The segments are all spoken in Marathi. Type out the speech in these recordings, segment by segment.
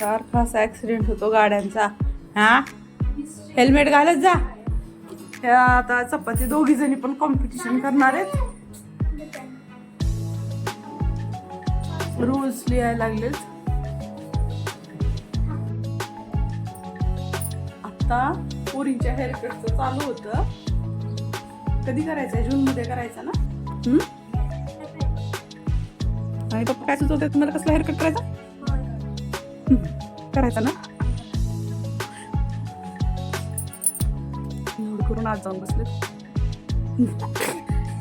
सारखा असा ॲक्सिडेंट होतो गाड्यांचा. हा? हेल्मेट घालत जा. ह्या आता चपाती दोघी जणी पण कॉम्पिटिशन करणार आहेत. रूल्स लिहायला लागलेत. आता पोरींच्या हेअरकटचं चालू होतं. कधी करायचंय? जून मध्ये करायचं ना? आणि पप्पा काय सुचवते तुम्हाला कसला हेअरकट करायचा? करायचं ना? करून आज जाऊन बसले.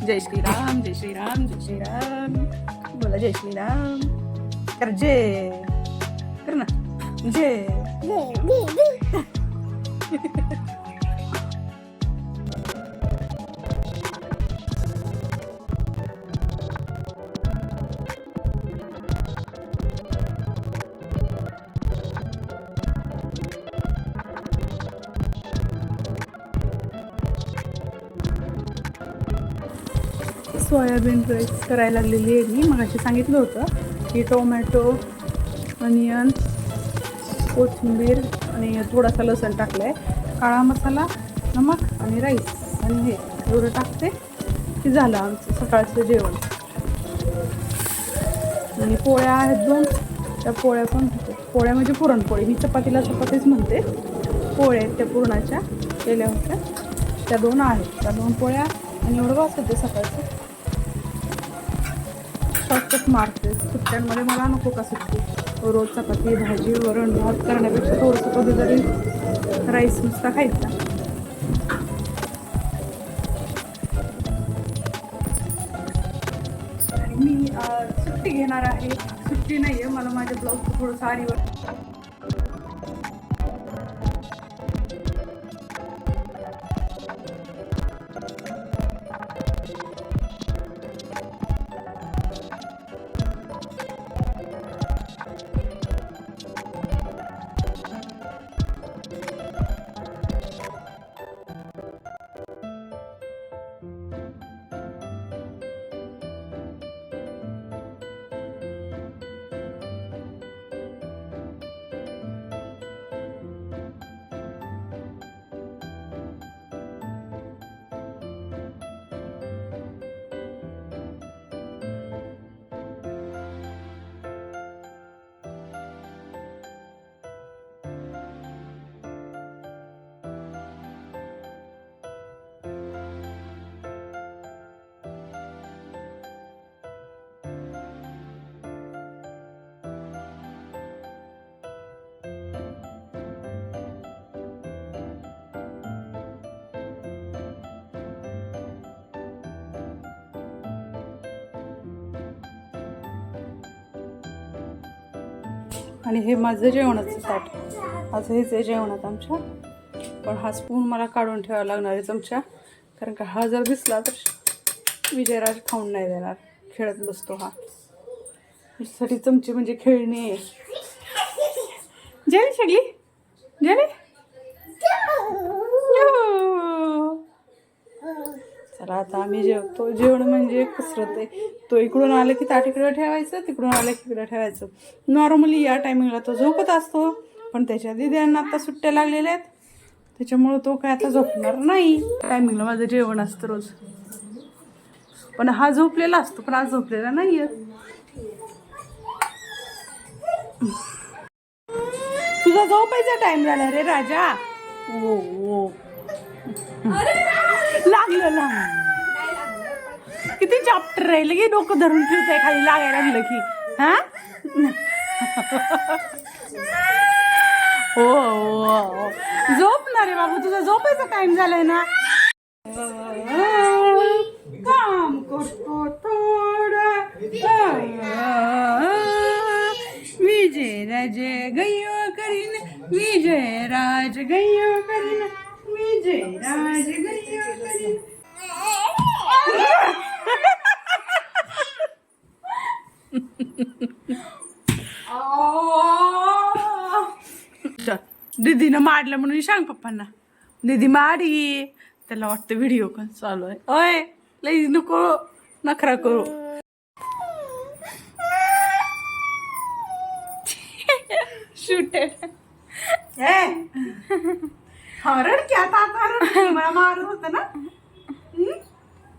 जय श्रीराम जय श्रीराम जय श्रीराम. बोला जय श्रीराम. कर जय कर ना. जय सोयाबीन राईस करायला लागलेली आहे मी. मगाशी सांगितलं होतं की टोमॅटो अनियन कोथिंबीर आणि थोडासा लसण टाकला आहे काळा मसाला नमक आणि राईस आणि हे एवढं टाकते की झालं आमचं सकाळचं जेवण. आणि पोळ्या आहेत दोन. त्या पोळ्या पण पोळ्या म्हणजे पुरणपोळी. मी चपातीला चपातीच म्हणते. पोळ्या आहेत त्या पुरणाच्या केल्या होत्या. त्या दोन आहेत. त्या दोन पोळ्या आणि एवढं वाचते सकाळचं. शॉर्टकट मारते सुट्ट्यांमध्ये मला नको का सुट्टी? रोज चपाती भाजी वरण भात करण्यापेक्षा थोडंसं कधीतरी राईस नुसता खायचा. आणि मी सुट्टी घेणार आहे. सुट्टी नाही आहे मला माझ्या ब्लाऊजचं थोडंसं आरीवर आणि हे माझं जेवणाचं ताट. आज हेच आहे जेवणात आमच्या. पण हा स्पून मला काढून ठेवावा लागणार आहे चमचा. कारण का हा जर दिसला तर विजयराज खाऊन नाही देणार. खेळत बसतो हा. साठी चमचे म्हणजे खेळणे. जेली सगळी? जेली चला आता आम्ही जेवतो. जेवण म्हणजे कसरत आहे. तो इकडून आलं की ताट इकडं ठेवायचं तिकडून आलं की इकडं ठेवायचं. नॉर्मली या टायमिंगला तो झोपत असतो पण त्याच्या दिद्यांना आता सुट्ट्या लागलेल्या आहेत. त्याच्यामुळं तो काय आता झोपणार नाही. टायमिंगला माझं जेवण असतं रोज. पण हा झोपलेला असतो पण आज झोपलेला नाही तुझा झोपायचा टाइम झाला रे राजा. ओ ओ लागलं लागलं किती चॅप्टर राहिलं की डोकं धरून ठेवते खाली लागायला लागलं की. हा? हो हो, हो. ना रे बाबू तुझा झोपायचा टाइम झालाय ना. काम करतो थोडं. विजय राजे गय्यो करीन विजय राज गय्यो करीन. दीदीनं मारलं म्हणून सांग पप्पांना. दीदी मारी. त्याला वाटतं व्हिडिओ कॉल चालू आहे. ओय लई नको नखरा करू. शूटेड ए! हा रड की आता आता रड की. मला मारत होतं ना. हम्म?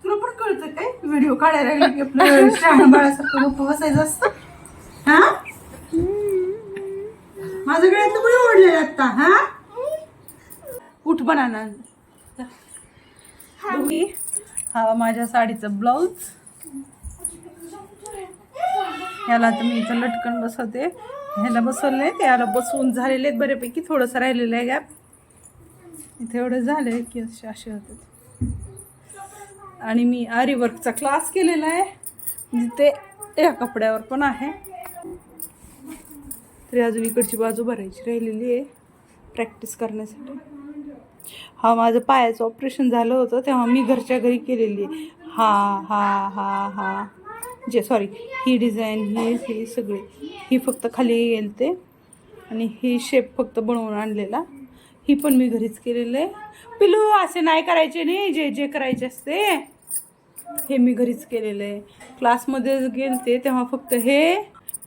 तुला पण कळतं काय? व्हिडिओ काढायला लागले की आपलं शहाण बाळासारखं गप्प बसायचं असतं. हा? माझं गळ्यातलं कुठे ओढलेलं आता हा? उठ बनाना बघी हा माझ्या साडीचा ब्लाऊज. याला आता मी इथं लटकन बसवते. ह्याला बसवलंय त्याला बसवून झालेले आहेत बऱ्यापैकी. थोडंसं राहिलेलं आहे गॅप. इथे एवढं आहे की असे असे होते. आणि मी आरीवर्कचा क्लास केलेला आहे. म्हणजे जिथे या कपड्यावर पण आहे. तरी अजून इकडची बाजू भरायची राहिलेली आहे. प्रॅक्टिस करण्यासाठी. हा माझं पायाचं ऑपरेशन झालं होतं तेव्हा मी घरच्या घरी केलेली आहे. हा हा हा हा. जे सॉरी ही डिझाईन ही ही सगळी. ही फक्त खाली येईल ते. आणि ही शेप फक्त बनवून आणलेला. ही पण मी घरीच केलेलं आहे. पिलू असे नाही करायचे नाही जे जे करायचे असते. हे मी घरीच केलेलं आहे. क्लासमध्ये गेलते तेव्हा फक्त हे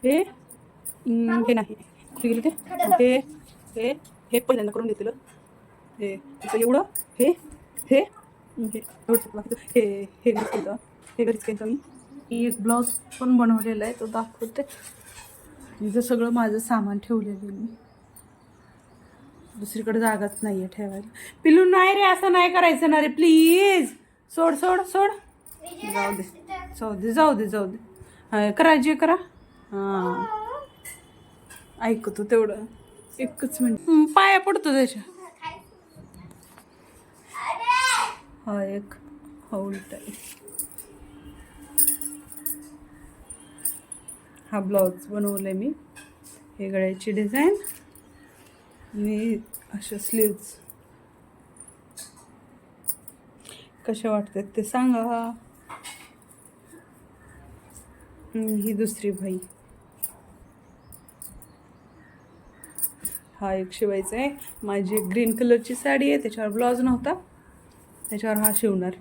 हे हे नाही. कुठे गेले ते हे हे हे पहिल्यांदा करून घेतलं हे एवढं. हे हे हे. हे घरीच केलं. हे घरीच केलं मी. मी एक ब्लाऊज पण बनवलेला आहे तो दाखवते. इथं सगळं माझं सामान ठेवलेलं आहे मी. दुसरीकडे जागाच नाही आहे ठेवायला. पिलू नाही रे असं नाही करायचं ना रे प्लीज सोड सोड सोड. जाऊ दे. जाऊ दे जाऊ दे जाऊ दे. करा जे करा. हां. ऐकतो तेवढं. एकच मिनिट. पाया पडतो त्याच्या. हा एक. हा उलट हा ब्लाऊज बनवलाय मी. हे गळ्याची डिझाईन आणि अशा स्लीव्ज कशा वाटतात ते सांगा. ही दुसरी भाई हा एक शिवायचा आहे. माझी एक ग्रीन कलरची साडी आहे त्याच्यावर ब्लाऊज नव्हता. त्याच्यावर हा शिवणार.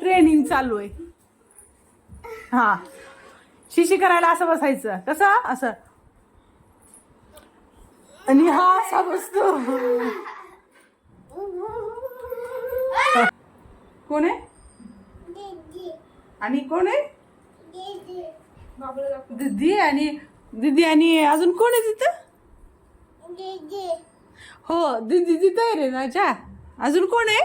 ट्रेनिंग चालू आहे. हा. शिशी करायला असं बसायचं. कसं? असं. आणि हा असा बसतो. कोण आहे? आणि कोण आहे? दिदी आणि दिदी आणि अजून कोण आहे तिथं? हो दिदी तिथं आहे रे राजा अजून कोण आहे?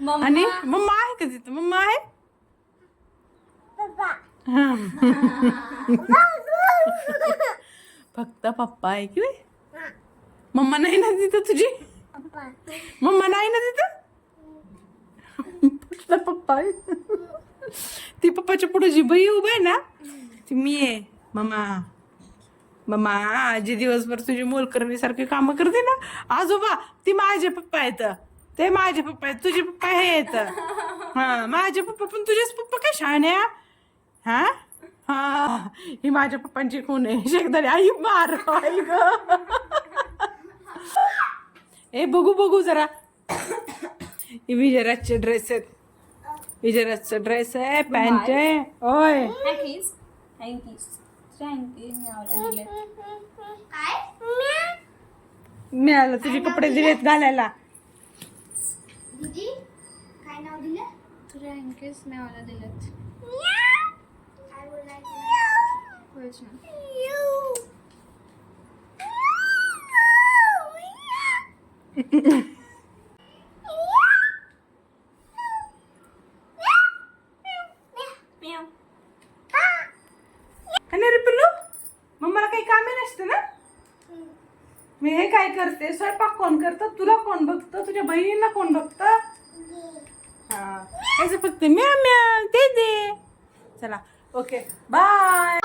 आणि मम्मा आहे का तिथं? मम्मा आहे? फक्त पप्पा आहे की नाही? मम्मा नाही ना तिथं तुझी? मम्मा नाही ना तिथं? फक्त पप्पा आहे. ती पप्पाच्या पुढे जी बाई उभं आहे ना ती मी आहे. मम्मा. मम्मा आजी दिवसभर तुझी मोलकरणीसारखी कामं करते ना. आजोबा ती माझे पप्पा आहेत. ते माझे पप्पा आहेत तुझे पप्पा हे येत हा माझे पप्पा पण तुझेच पप्पा काय शहाण्या हा? हा ही माझ्या पप्पांची खून आहे. शेकदारी आई मार आई ग. ए बघू बघू जरा. ही विजयराजचे ड्रेस आहेत. विजयराजचा ड्रेस आहे पॅन्ट आहे. ओय. हँकीज हँकीज हँकीज मिळावलं दिले मिळालं तुझे कपडे दिलेत घालायला. काय नाव दिलं तुझ्या हँकीज मिळावलं दिलेत आय वुड लाईक होयच ना आणि रे पिल्लू मम्माला काही कामे नसते ना मी हे काय करते? स्वयंपाक कोण करतं? तुला कोण बघतं? तुझ्या बहिणींना कोण बघतं? हा. फक्त म्या म्या ते दे. चला. ओके. बाय.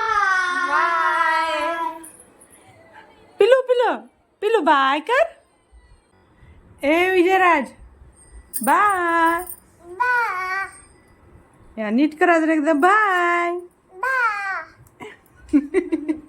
पिलू पिलू. पिलू बाय कर. ए विजयराज. बाय. या नीट करा जरा एकदा. बाय.